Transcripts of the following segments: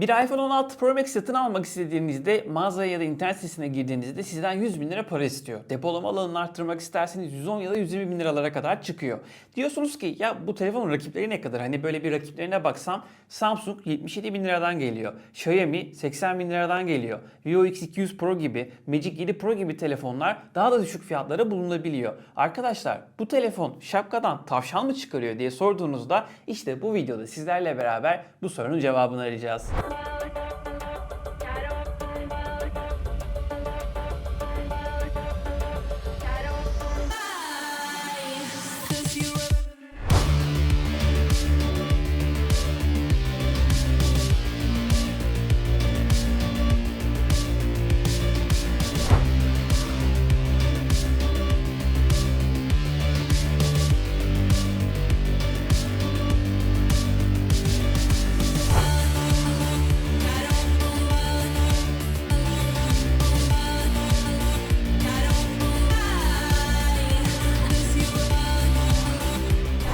Bir iPhone 16 Pro Max satın almak istediğinizde mağazaya ya da internet sitesine girdiğinizde sizden 100 bin lira para istiyor. Depolama alanını arttırmak isterseniz 110 ya da 120 bin liralara kadar çıkıyor. Diyorsunuz ki ya bu telefonun rakipleri ne kadar? Hani böyle bir rakiplerine baksam Samsung 77 bin liradan geliyor. Xiaomi 80 bin liradan geliyor. Vivo X200 Pro gibi, Magic 7 Pro gibi telefonlar daha da düşük fiyatlara bulunabiliyor. Arkadaşlar bu telefon şapkadan tavşan mı çıkarıyor diye sorduğunuzda işte bu videoda sizlerle beraber bu sorunun cevabını arayacağız. Oh, oh, oh, oh.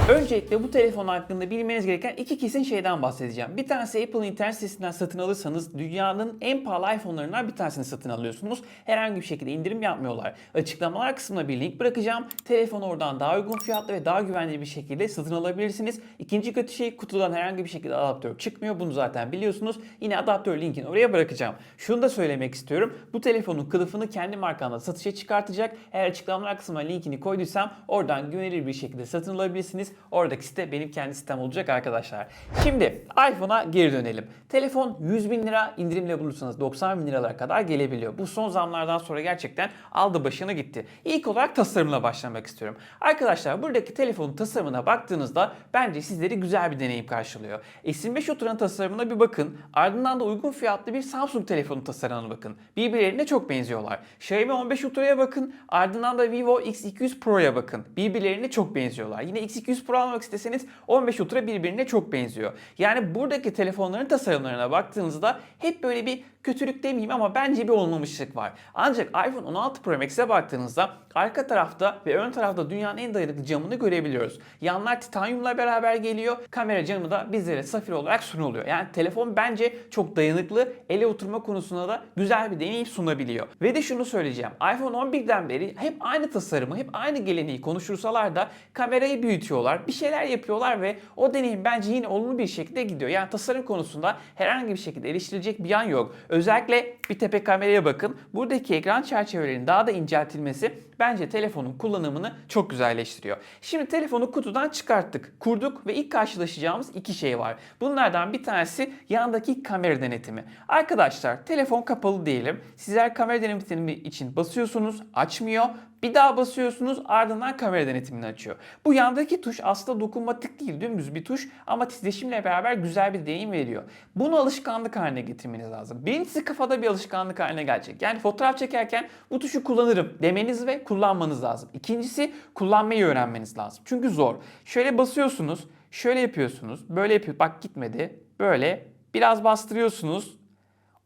Öncelikle bu telefon hakkında bilmeniz gereken iki kesin şeyden bahsedeceğim. Bir tanesi Apple'ın internet sitesinden satın alırsanız dünyanın en pahalı iPhone'larından bir tanesini satın alıyorsunuz. Herhangi bir şekilde indirim yapmıyorlar. Açıklamalar kısmına bir link bırakacağım. Telefonu oradan daha uygun fiyatlı ve daha güvenli bir şekilde satın alabilirsiniz. İkinci kötü şey kutudan herhangi bir şekilde adaptör çıkmıyor. Bunu zaten biliyorsunuz. Yine adaptör linkini oraya bırakacağım. Şunu da söylemek istiyorum. Bu telefonun kılıfını kendi markamda satışa çıkartacak. Eğer açıklamalar kısmına linkini koyduysam oradan güvenilir bir şekilde satın alabilirsiniz. Oradaki site benim kendi sitem olacak arkadaşlar. Şimdi iPhone'a geri dönelim. Telefon 100 bin lira indirimle bulursanız 90 bin liralara kadar gelebiliyor. Bu son zamlardan sonra gerçekten aldı başını gitti. İlk olarak tasarımla başlamak istiyorum. Arkadaşlar buradaki telefonun tasarımına baktığınızda bence sizleri güzel bir deneyim karşılıyor. S25 Ultra'nın tasarımına bir bakın. Ardından da uygun fiyatlı bir Samsung telefonu tasarımına bakın. Birbirlerine çok benziyorlar. Xiaomi 15 Ultra'ya bakın. Ardından da Vivo X200 Pro'ya bakın. Birbirlerine çok benziyorlar. Yine X200 Pro almak isteseniz 15 Ultra birbirine çok benziyor. Yani buradaki telefonların tasarımlarına baktığınızda hep böyle bir kötülük demeyeyim ama bence bir olmamışlık var. Ancak iPhone 16 Pro Max'e baktığınızda arka tarafta ve ön tarafta dünyanın en dayanıklı camını görebiliyoruz. Yanlar titanyumla beraber geliyor. Kamera camı da bizlere safir olarak sunuluyor. Yani telefon bence çok dayanıklı. Ele oturma konusunda da güzel bir deneyim sunabiliyor. Ve de şunu söyleyeceğim. iPhone 11'den beri hep aynı tasarımı, hep aynı geleneği konuşursalar da kamerayı büyütüyorlar. Bir şeyler yapıyorlar ve o deneyim bence yine olumlu bir şekilde gidiyor. Yani tasarım konusunda herhangi bir şekilde eleştirilecek bir yan yok. Özellikle bir tepe kameraya bakın. Buradaki ekran çerçevelerinin daha da inceltilmesi bence telefonun kullanımını çok güzelleştiriyor. Şimdi telefonu kutudan çıkarttık, kurduk ve ilk karşılaşacağımız iki şey var. Bunlardan bir tanesi yandaki kamera denetimi. Arkadaşlar telefon kapalı diyelim. Sizler kamera denetimi için basıyorsunuz, açmıyor. Bir daha basıyorsunuz ardından kamera denetimini açıyor. Bu yandaki tuş aslında dokunmatik değil dümdüz bir tuş ama titreşimle beraber güzel bir deneyim veriyor. Bunu alışkanlık haline getirmeniz lazım. Birincisi kafada bir alışkanlık haline gelecek. Yani fotoğraf çekerken bu tuşu kullanırım demeniz ve kullanmanız lazım. İkincisi kullanmayı öğrenmeniz lazım. Çünkü zor. Şöyle basıyorsunuz, şöyle yapıyorsunuz, böyle yapıyor. Bak gitmedi. Böyle biraz bastırıyorsunuz.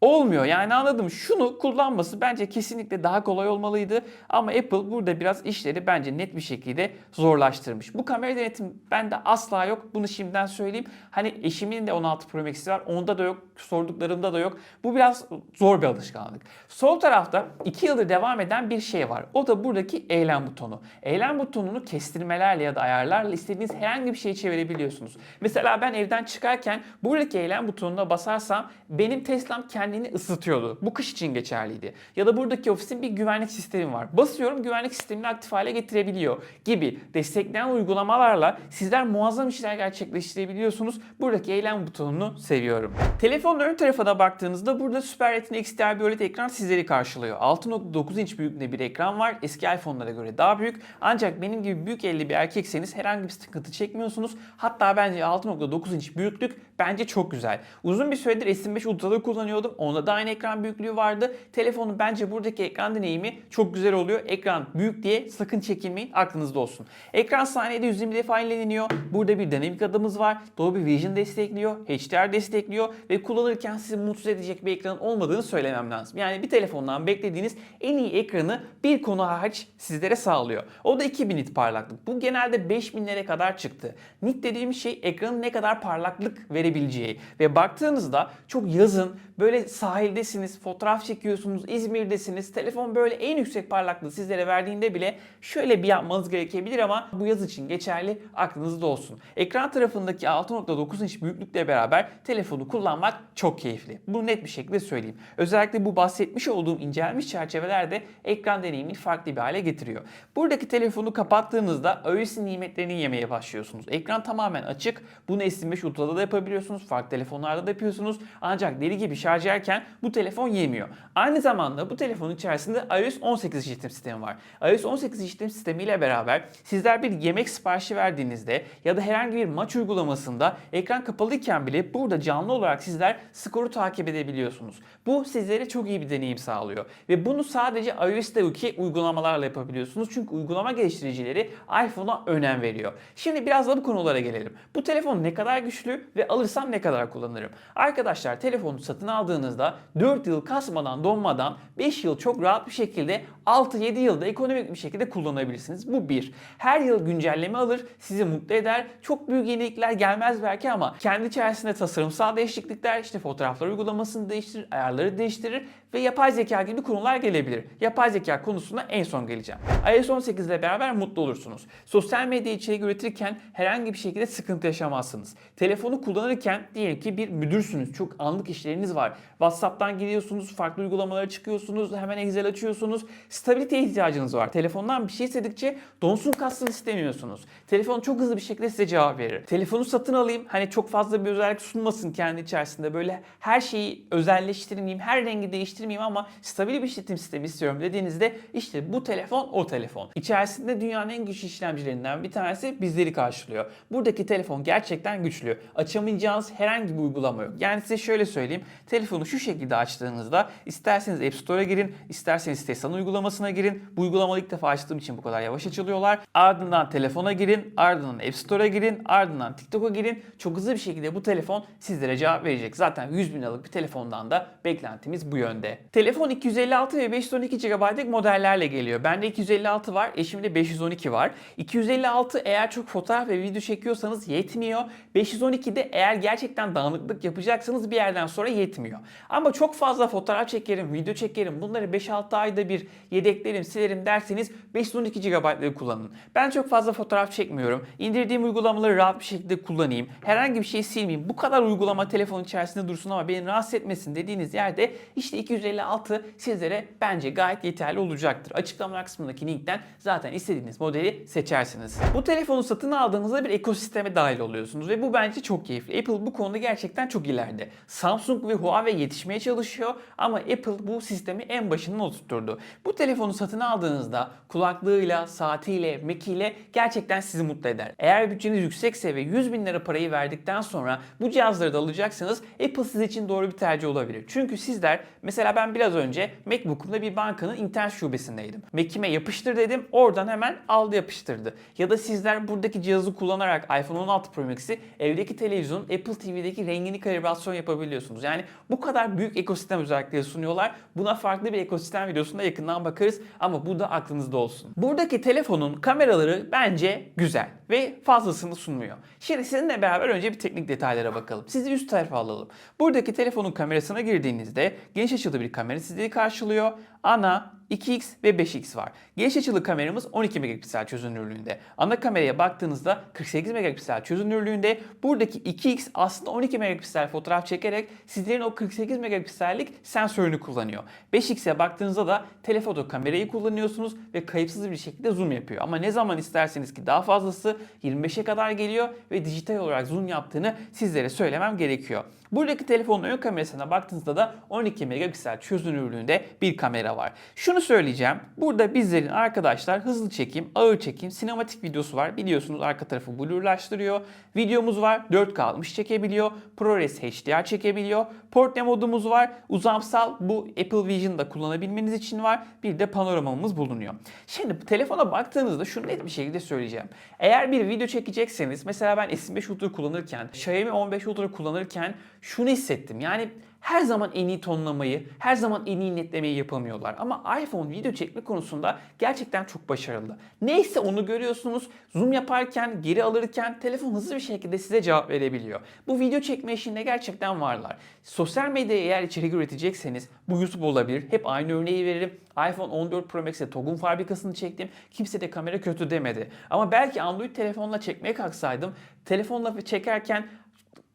Olmuyor yani anladım. Şunu kullanması bence kesinlikle daha kolay olmalıydı. Ama Apple burada biraz işleri bence net bir şekilde zorlaştırmış. Bu kamera denetim bende asla yok. Bunu şimdiden söyleyeyim. Hani eşimin de 16 Pro Max'i var. Onda da yok. Sorduklarımda da yok. Bu biraz zor bir alışkanlık. Sol tarafta 2 yıldır devam eden bir şey var. O da buradaki eylem butonu. Eylem butonunu kestirmelerle ya da ayarlarla istediğiniz herhangi bir şeyi çevirebiliyorsunuz. Mesela ben evden çıkarken buradaki eylem butonuna basarsam benim Tesla'm kendini ısıtıyordu. Bu kış için geçerliydi. Ya da buradaki ofisin bir güvenlik sistemi var. Basıyorum güvenlik sistemini aktif hale getirebiliyor gibi destekleyen uygulamalarla sizler muazzam işler gerçekleştirebiliyorsunuz. Buradaki eylem butonunu seviyorum. Telefonun ön tarafına baktığınızda burada Super Retina XDR bir OLED ekran sizleri karşılıyor. 6.9 inç büyüklüğünde bir ekran var. Eski iPhone'lara göre daha büyük. Ancak benim gibi büyük elli bir erkekseniz herhangi bir sıkıntı çekmiyorsunuz. Hatta bence 6.9 inç büyüklük bence çok güzel. Uzun bir süredir S25 Ultra'da kullanıyordum. Onda da aynı ekran büyüklüğü vardı. Telefonun bence buradaki ekran deneyimi çok güzel oluyor. Ekran büyük diye sakın çekinmeyin. Aklınızda olsun. Ekran saniyede 120 defa yenileniyor. Burada bir dinamik adımız var. Dolby Vision destekliyor. HDR destekliyor. Ve kullanırken sizi mutsuz edecek bir ekranın olmadığını söylemem lazım. Yani bir telefondan beklediğiniz en iyi ekranı bir konu hariç sizlere sağlıyor. O da 2000 nit parlaklık. Bu genelde 5000'lere kadar çıktı. Nit dediğim şey ekranın ne kadar parlaklık verebildiğini verebileceği ve baktığınızda çok yazın böyle sahildesiniz, fotoğraf çekiyorsunuz, İzmir'desiniz. Telefon böyle en yüksek parlaklığı sizlere verdiğinde bile şöyle bir yapmanız gerekebilir ama bu yaz için geçerli aklınızda olsun. Ekran tarafındaki 6.9 inç büyüklükle beraber telefonu kullanmak çok keyifli. Bunu net bir şekilde söyleyeyim. Özellikle bu bahsetmiş olduğum incelmiş çerçeveler de ekran deneyimini farklı bir hale getiriyor. Buradaki telefonu kapattığınızda iOS'in nimetlerini yemeye başlıyorsunuz. Ekran tamamen açık. Bunu S25 Ultra'da da yapabiliyorsunuz. Farklı telefonlarda da yapıyorsunuz. Ancak deli gibi şarj ederken bu telefon yemiyor. Aynı zamanda bu telefonun içerisinde iOS 18 işletim sistemi var. iOS 18 işletim sistemi ile beraber sizler bir yemek siparişi verdiğinizde ya da herhangi bir maç uygulamasında ekran kapalıyken bile burada canlı olarak sizler skoru takip edebiliyorsunuz. Bu sizlere çok iyi bir deneyim sağlıyor. Ve bunu sadece iOS'teki uygulamalarla yapabiliyorsunuz. Çünkü uygulama geliştiricileri iPhone'a önem veriyor. Şimdi biraz da bu konulara gelelim. Bu telefon ne kadar güçlü ve alırsam ne kadar kullanırım? Arkadaşlar telefonu satın aldığınızda 4 yıl kasmadan donmadan 5 yıl çok rahat bir şekilde 6-7 yılda ekonomik bir şekilde kullanabilirsiniz. Bu bir. Her yıl güncelleme alır, sizi mutlu eder. Çok büyük yenilikler gelmez belki ama kendi içerisinde tasarımsal değişiklikler, işte fotoğraflar uygulamasını değiştirir, ayarları değiştirir ve yapay zeka gibi konular gelebilir. Yapay zeka konusuna en son geleceğim. iOS 18 ile beraber mutlu olursunuz. Sosyal medya içerik üretirken herhangi bir şekilde sıkıntı yaşamazsınız. Telefonu kullanırken diyelim ki bir müdürsünüz. Çok anlık işleriniz var. WhatsApp'tan gidiyorsunuz, farklı uygulamalara çıkıyorsunuz, hemen Excel açıyorsunuz. Stabiliteye ihtiyacınız var. Telefondan bir şey istedikçe donsun kalsın istemiyorsunuz. Telefon çok hızlı bir şekilde size cevap verir. Telefonu satın alayım, hani çok fazla bir özellik sunmasın kendi içerisinde. Böyle her şeyi özelleştirmeyeyim, her rengi değiştirmeyeyim ama stabil bir işletim sistemi istiyorum dediğinizde işte bu telefon o telefon. İçerisinde dünyanın en güçlü işlemcilerinden bir tanesi bizleri karşılıyor. Buradaki telefon gerçekten güçlü. Açamayacağınız herhangi bir uygulama yok. Yani size şöyle söyleyeyim. Telefonu şu şekilde açtığınızda isterseniz App Store'a girin, isterseniz Tesla uygulamasına girin. Bu uygulamayı ilk defa açtığım için bu kadar yavaş açılıyorlar. Ardından telefona girin, ardından App Store'a girin, ardından TikTok'a girin. Çok hızlı bir şekilde bu telefon sizlere cevap verecek. Zaten 100 bin liralık bir telefondan da beklentimiz bu yönde. Telefon 256 ve 512 GB'lık modellerle geliyor. Bende 256 var, eşimde 512 var. 256 eğer çok fotoğraf ve video çekiyorsanız yetmiyor. 512 de eğer gerçekten dağınıklık yapacaksanız bir yerden sonra yetmiyor. Ama çok fazla fotoğraf çekerim, video çekerim, bunları 5-6 ayda bir yedeklerim, silerim derseniz 512 GB'lığı kullanın. Ben çok fazla fotoğraf çekmiyorum. İndirdiğim uygulamaları rahat bir şekilde kullanayım. Herhangi bir şey silmeyeyim. Bu kadar uygulama telefon içerisinde dursun ama beni rahatsız etmesin dediğiniz yerde işte 256 sizlere bence gayet yeterli olacaktır. Açıklamalar kısmındaki linkten zaten istediğiniz modeli seçersiniz. Bu telefonu satın aldığınızda bir ekosisteme dahil oluyorsunuz ve bu bence çok keyifli. Apple bu konuda gerçekten çok ileride. Samsung ve Huawei yetişmeye çalışıyor ama Apple bu sistemi en başından oturtturdu. Bu telefonu satın aldığınızda kulaklığıyla, saatiyle, Mac'iyle gerçekten sizi mutlu eder. Eğer bütçeniz yüksekse ve 100 bin lira parayı verdikten sonra bu cihazları da alacaksanız Apple siz için doğru bir tercih olabilir. Çünkü sizler mesela ben biraz önce MacBook'umda bir bankanın internet şubesindeydim. Mac'ime yapıştır dedim oradan hemen aldı yapıştırdı. Ya da sizler buradaki cihazı kullanarak iPhone 16 Pro Max'i evdeki televizyonun Apple TV'deki rengini kalibrasyon yapabiliyorsunuz. Yani bu kadar büyük ekosistem özellikleri sunuyorlar. Buna farklı bir ekosistem videosunda yakından bakarız ama bu da aklınızda olsun. Buradaki telefonun kameraları bence güzel ve fazlasını sunmuyor. Şimdi sizinle beraber önce bir teknik detaylara bakalım. Sizi üst tarafa alalım. Buradaki telefonun kamerasına girdiğinizde geniş açılı bir kamera sizleri karşılıyor. Ana, 2x ve 5x var. Geniş açılı kameramız 12 megapiksel çözünürlüğünde. Ana kameraya baktığınızda 48 megapiksel çözünürlüğünde. Buradaki 2x aslında 12 megapiksel fotoğraf çekerek sizlerin o 48 megapiksellik sensörünü kullanıyor. 5x'e baktığınızda da telefoto kamerayı kullanıyorsunuz ve kayıpsız bir şekilde zoom yapıyor. Ama ne zaman isterseniz ki daha fazlası 25'e kadar geliyor ve dijital olarak zoom yaptığını sizlere söylemem gerekiyor. Buradaki telefonun ön kamerasına baktığınızda da 12 megapiksel çözünürlüğünde bir kamera var. Şunu söyleyeceğim. Burada bizlerin arkadaşlar hızlı çekim, ağır çekim, sinematik videosu var. Biliyorsunuz arka tarafı blurlaştırıyor. Videomuz var. 4K 60 çekebiliyor. ProRes HDR çekebiliyor. Portre modumuz var. Uzamsal bu Apple Vision'da kullanabilmeniz için var. Bir de panoramamız bulunuyor. Şimdi telefona baktığınızda şunu net bir şekilde söyleyeceğim. Eğer bir video çekecekseniz mesela ben S25 Ultra kullanırken, Xiaomi 15 Ultra kullanırken şunu hissettim. Yani her zaman en iyi tonlamayı, her zaman en iyi netlemeyi yapamıyorlar. Ama iPhone video çekme konusunda gerçekten çok başarılı. Neyse onu görüyorsunuz. Zoom yaparken, geri alırken telefon hızlı bir şekilde size cevap verebiliyor. Bu video çekme işinde gerçekten varlar. Sosyal medyaya eğer içerik üretecekseniz bu YouTube olabilir. Hep aynı örneği veririm. iPhone 14 Pro Max'e TOG'un fabrikasını çektim. Kimse de kamera kötü demedi. Ama belki Android telefonla çekmeye kalksaydım telefonla çekerken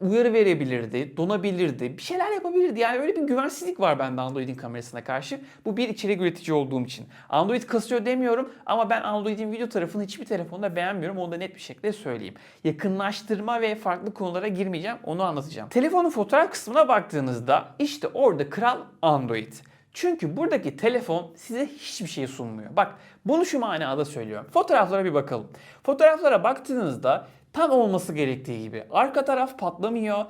uyarı verebilirdi, donabilirdi, bir şeyler yapabilirdi. Yani öyle bir güvensizlik var bende Android'in kamerasına karşı. Bu bir içerik üretici olduğum için. Android kasıyor demiyorum ama ben Android'in video tarafını hiçbir telefonda beğenmiyorum. Onu da net bir şekilde söyleyeyim. Yakınlaştırma ve farklı konulara girmeyeceğim. Onu anlatacağım. Telefonun fotoğraf kısmına baktığınızda işte orada kral Android. Çünkü buradaki telefon size hiçbir şey sunmuyor. Bak bunu şu manada söylüyorum. Fotoğraflara bir bakalım. Fotoğraflara baktığınızda tam olması gerektiği gibi. Arka taraf patlamıyor.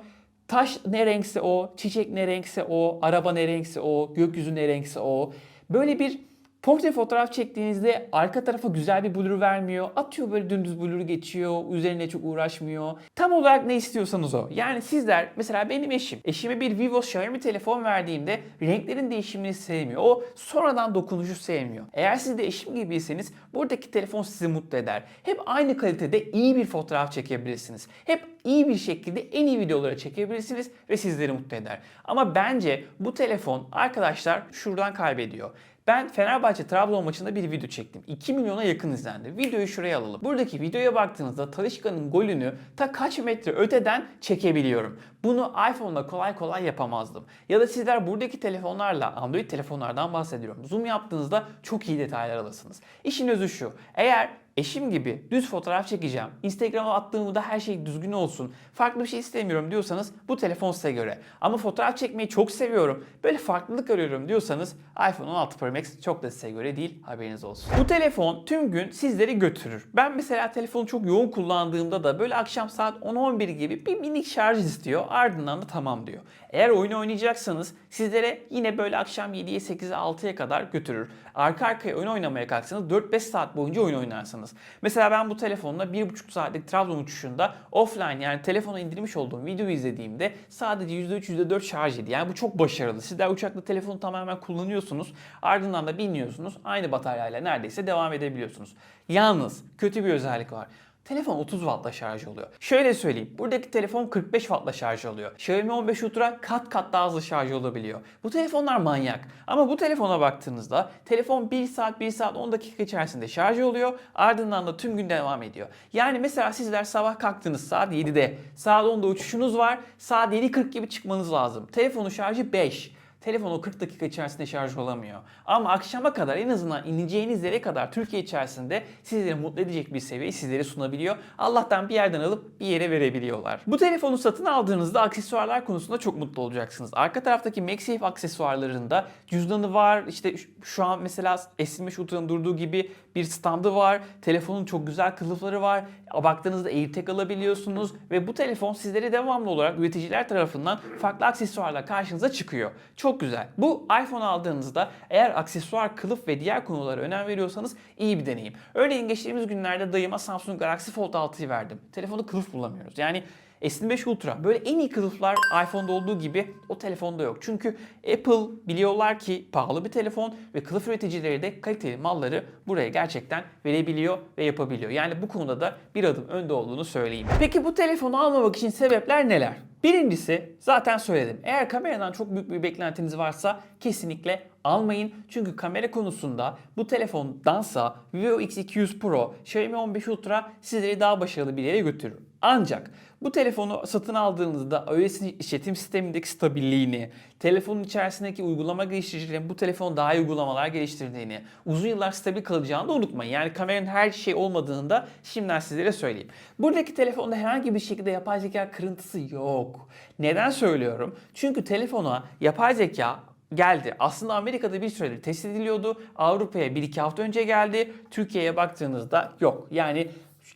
Taş ne renkse o, çiçek ne renkse o, araba ne renkse o, gökyüzü ne renkse o. Böyle bir portre fotoğraf çektiğinizde arka tarafa güzel bir blur vermiyor. Atıyor böyle dümdüz blur'u geçiyor. Üzerine çok uğraşmıyor. Tam olarak ne istiyorsanız o. Yani sizler mesela benim eşim. Eşime bir Vivo Xiaomi telefon verdiğimde renklerin değişimini sevmiyor. O sonradan dokunuşu sevmiyor. Eğer siz de eşim gibiyseniz buradaki telefon sizi mutlu eder. Hep aynı kalitede iyi bir fotoğraf çekebilirsiniz. Hep iyi bir şekilde en iyi videoları çekebilirsiniz ve sizleri mutlu eder. Ama bence bu telefon arkadaşlar şuradan kaybediyor. Ben Fenerbahçe Trabzon maçında bir video çektim. 2 milyona yakın izlendi. Videoyu şuraya alalım. Buradaki videoya baktığınızda Talişka'nın golünü ta kaç metre öteden çekebiliyorum. Bunu iPhone'da kolay kolay yapamazdım. Ya da sizler buradaki telefonlarla, Android telefonlardan bahsediyorum. Zoom yaptığınızda çok iyi detaylar alırsınız. İşin özü şu. Eğer eşim gibi düz fotoğraf çekeceğim. Instagram'a attığımda her şey düzgün olsun. Farklı bir şey istemiyorum diyorsanız bu telefon size göre. Ama fotoğraf çekmeyi çok seviyorum. Böyle farklılık arıyorum diyorsanız iPhone 16 Pro Max çok da size göre değil. Haberiniz olsun. Bu telefon tüm gün sizleri götürür. Ben mesela telefonu çok yoğun kullandığımda da böyle akşam saat 10-11 gibi bir minik şarj istiyor. Ardından da tamam diyor. Eğer oyun oynayacaksanız sizlere yine böyle akşam 7'ye 8'e 6'ya kadar götürür. Arka arkaya oyun oynamaya kalksanız 4-5 saat boyunca oyun oynarsınız. Mesela ben bu telefonla 1,5 saatlik Trabzon uçuşunda offline yani telefona indirmiş olduğum videoyu izlediğimde sadece %3 %4 şarj ediyor. Yani bu çok başarılı. Sizler uçakta telefonu tamamen kullanıyorsunuz. Ardından da biniyorsunuz. Aynı bataryayla neredeyse devam edebiliyorsunuz. Yalnız kötü bir özellik var. Telefon 30 wattla şarj oluyor. Şöyle söyleyeyim. Buradaki telefon 45 wattla şarj oluyor. Xiaomi 15 Ultra kat kat daha hızlı şarj olabiliyor. Bu telefonlar manyak. Ama bu telefona baktığınızda telefon 1 saat 1 saat 10 dakika içerisinde şarj oluyor. Ardından da tüm gün devam ediyor. Yani mesela sizler sabah kalktınız saat 7'de. Saat 10'da uçuşunuz var. Saat 7.40 gibi çıkmanız lazım. Telefonun şarjı 5. Telefon o 40 dakika içerisinde şarj olamıyor. Ama akşama kadar en azından ineceğiniz yere kadar Türkiye içerisinde sizleri mutlu edecek bir seviyeyi sizlere sunabiliyor. Allah'tan bir yerden alıp bir yere verebiliyorlar. Bu telefonu satın aldığınızda aksesuarlar konusunda çok mutlu olacaksınız. Arka taraftaki MagSafe aksesuarlarında cüzdanı var. İşte şu an mesela S25 Ultra'nın durduğu gibi bir standı var. Telefonun çok güzel kılıfları var. Baktığınızda AirTag alabiliyorsunuz ve bu telefon sizlere devamlı olarak üreticiler tarafından farklı aksesuarla karşınıza çıkıyor. Çok güzel. Bu iPhone aldığınızda eğer aksesuar, kılıf ve diğer konulara önem veriyorsanız iyi bir deneyim. Örneğin geçtiğimiz günlerde dayıma Samsung Galaxy Fold 6'yı verdim. Telefonda kılıf bulamıyoruz. Yani S25 Ultra böyle en iyi kılıflar iPhone'da olduğu gibi o telefonda yok. Çünkü Apple biliyorlar ki pahalı bir telefon ve kılıf üreticileri de kaliteli malları buraya gerçekten verebiliyor ve yapabiliyor. Yani bu konuda da bir adım önde olduğunu söyleyeyim. Peki bu telefonu almamak için sebepler neler? Birincisi zaten söyledim. Eğer kameradan çok büyük bir beklentiniz varsa kesinlikle almayın. Çünkü kamera konusunda bu telefondansa Vivo X200 Pro, Xiaomi 15 Ultra sizleri daha başarılı bir yere götürür. Ancak bu telefonu satın aldığınızda iOS işletim sistemindeki stabilliğini, telefonun içerisindeki uygulama geliştiricilerin bu telefon daha iyi uygulamalar geliştirdiğini, uzun yıllar stabil kalacağını da unutmayın. Yani kameranın her şey olmadığını da şimdiden sizlere söyleyeyim. Buradaki telefonda herhangi bir şekilde yapay zeka kırıntısı yok. Neden söylüyorum? Çünkü telefona yapay zeka geldi. Aslında Amerika'da bir süredir test ediliyordu. Avrupa'ya 1-2 hafta önce geldi. Türkiye'ye baktığınızda yok. Yani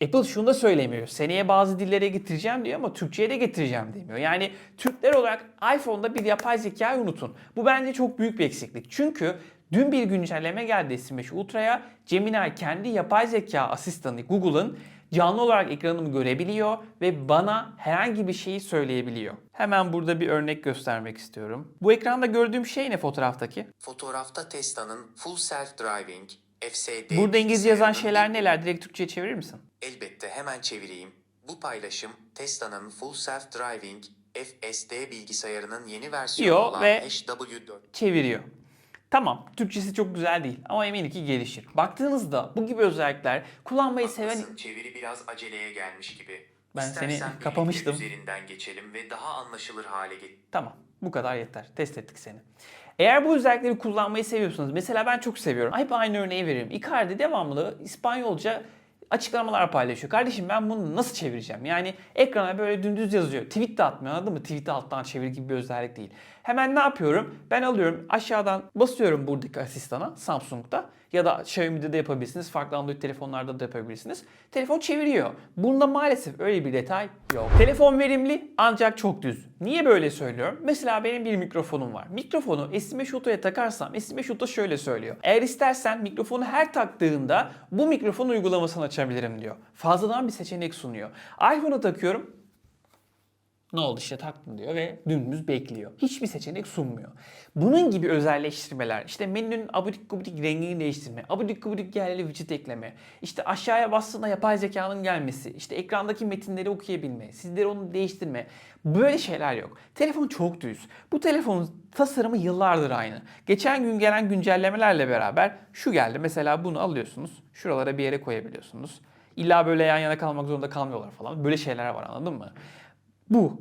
Apple şunu da söylemiyor. Seneye bazı dillere getireceğim diyor ama Türkçe'ye de getireceğim demiyor. Yani Türkler olarak iPhone'da bir yapay zekayı unutun. Bu bence çok büyük bir eksiklik. Çünkü dün bir güncelleme geldi S25 Ultra'ya. Gemini kendi yapay zeka asistanı Google'ın Canlı olarak ekranımı görebiliyor ve bana herhangi bir şeyi söyleyebiliyor. Hemen burada bir örnek göstermek istiyorum. Bu ekranda gördüğüm şey ne fotoğraftaki? Fotoğrafta Tesla'nın Full Self Driving FSD Burada İngilizce yazan şeyler neler? Direkt Türkçe'ye çevirir misin? Elbette hemen çevireyim. Bu paylaşım Tesla'nın Full Self Driving FSD bilgisayarının yeni versiyonu Diyor olan ve- HW4 çeviriyor. Tamam, Türkçesi çok güzel değil ama eminim ki gelişir. Baktığınızda bu gibi özellikler kullanmayı seven... Haklısın, çeviri biraz aceleye gelmiş gibi. Ben seni İstersen birlikte kapamıştım. üzerinden geçelim ve daha anlaşılır hale get. Tamam, bu kadar yeter. Test ettik seni. Eğer bu özellikleri kullanmayı seviyorsanız, mesela ben çok seviyorum. Hep aynı örneği veririm. Icardi devamlı İspanyolca açıklamalar paylaşıyor. Kardeşim ben bunu nasıl çevireceğim? Yani ekrana böyle dümdüz yazıyor. Tweet de atmıyor anladın mı? Tweet'i alttan çevir gibi bir özellik değil. Hemen ne yapıyorum? Ben alıyorum aşağıdan basıyorum buradaki asistana Samsung'da ya da Xiaomi'de de yapabilirsiniz. Farklı Android telefonlarda da yapabilirsiniz. Telefon çeviriyor. Bunda maalesef öyle bir detay yok. Telefon verimli ancak çok düz. Niye böyle söylüyorum? Mesela benim bir mikrofonum var. Mikrofonu S5 Auto'ya takarsam S5 Auto şöyle söylüyor. Eğer istersen mikrofonu her taktığında bu mikrofon uygulamasını açabilirim diyor. Fazladan bir seçenek sunuyor. iPhone'a takıyorum ne oldu işte taktım diyor ve dümdüz bekliyor. Hiçbir seçenek sunmuyor. Bunun gibi özelleştirmeler, işte menünün abidik gubidik rengini değiştirme, abidik gubidik yerli widget ekleme, işte aşağıya bastığında yapay zekanın gelmesi, işte ekrandaki metinleri okuyabilme, sizlere onu değiştirme. Böyle şeyler yok. Telefon çok düz. Bu telefonun tasarımı yıllardır aynı. Geçen gün gelen güncellemelerle beraber şu geldi. Mesela bunu alıyorsunuz. Şuralara bir yere koyabiliyorsunuz. İlla böyle yan yana kalmak zorunda kalmıyorlar falan. Böyle şeyler var anladın mı? Bu.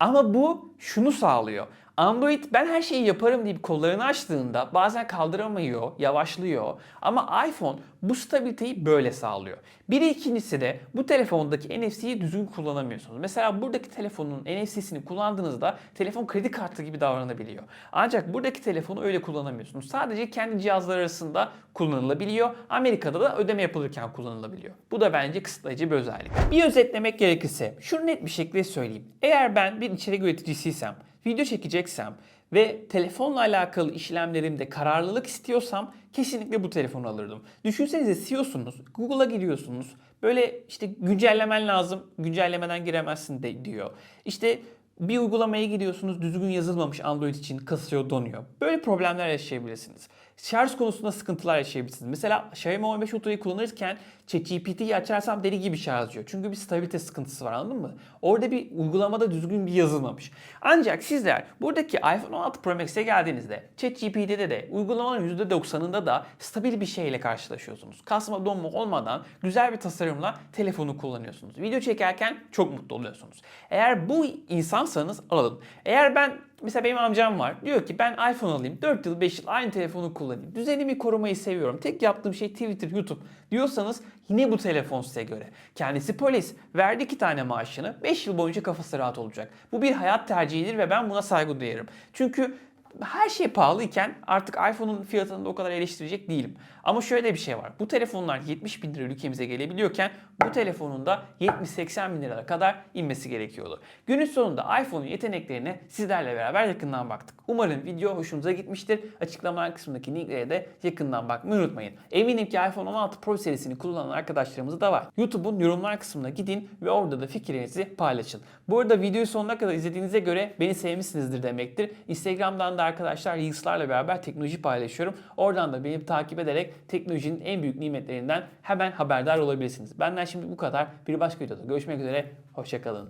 Ama bu şunu sağlıyor. Android ben her şeyi yaparım deyip kollarını açtığında bazen kaldıramıyor, yavaşlıyor. Ama iPhone bu stabiliteyi böyle sağlıyor. Bir ikincisi de bu telefondaki NFC'yi düzgün kullanamıyorsunuz. Mesela buradaki telefonun NFC'sini kullandığınızda telefon kredi kartı gibi davranabiliyor. Ancak buradaki telefonu öyle kullanamıyorsunuz. Sadece kendi cihazlar arasında kullanılabiliyor. Amerika'da da ödeme yapılırken kullanılabiliyor. Bu da bence kısıtlayıcı bir özellik. Bir özetlemek gerekirse şunu net bir şekilde söyleyeyim. Eğer ben bir içerik üreticisiysem, video çekeceksem ve telefonla alakalı işlemlerimde kararlılık istiyorsam kesinlikle bu telefonu alırdım. Düşünsenize CEO'sunuz, Google'a giriyorsunuz. Böyle işte güncellemen lazım, güncellemeden giremezsin de diyor. İşte bir uygulamaya giriyorsunuz düzgün yazılmamış Android için kasıyor donuyor. Böyle problemler yaşayabilirsiniz. Şarj konusunda sıkıntılar yaşayabilirsiniz. Mesela Xiaomi 15 Ultra'yı kullanırken ChatGPT'yi açarsam deli gibi şarj diyor. Çünkü bir stabilite sıkıntısı var anladın mı? Orada bir uygulamada düzgün bir yazılmamış. Ancak sizler buradaki iPhone 16 Pro Max'e geldiğinizde ChatGPT'de de uygulamaların %90'ında da stabil bir şeyle karşılaşıyorsunuz. Kasma donma olmadan güzel bir tasarımla telefonu kullanıyorsunuz. Video çekerken çok mutlu oluyorsunuz. Eğer bu insansanız alın. Eğer ben Mesela benim amcam var. Diyor ki ben iPhone alayım. 4 yıl 5 yıl aynı telefonu kullanayım. Düzenimi korumayı seviyorum. Tek yaptığım şey Twitter, YouTube diyorsanız yine bu telefon size göre. Kendisi polis. Verdi iki tane maaşını. 5 yıl boyunca kafası rahat olacak. Bu bir hayat tercihidir ve ben buna saygı duyarım. Çünkü her şey pahalıyken artık iPhone'un fiyatını da o kadar eleştirecek değilim. Ama şöyle bir şey var. Bu telefonlar 70 bin lira ülkemize gelebiliyorken bu telefonun da 70-80 bin lira kadar inmesi gerekiyordu. Günün sonunda iPhone'un yeteneklerine sizlerle beraber yakından baktık. Umarım video hoşunuza gitmiştir. Açıklamalar kısmındaki linklere de yakından bakmayı unutmayın. Eminim ki iPhone 16 Pro serisini kullanan arkadaşlarımız da var. YouTube'un yorumlar kısmına gidin ve orada da fikirlerinizi paylaşın. Bu arada videoyu sonuna kadar izlediğinize göre beni sevmişsinizdir demektir. Instagram'dan da arkadaşlar Reels'larla beraber teknoloji paylaşıyorum. Oradan da beni takip ederek teknolojinin en büyük nimetlerinden hemen haberdar olabilirsiniz. Benden şimdi bu kadar. Bir başka videoda görüşmek üzere. Hoşçakalın.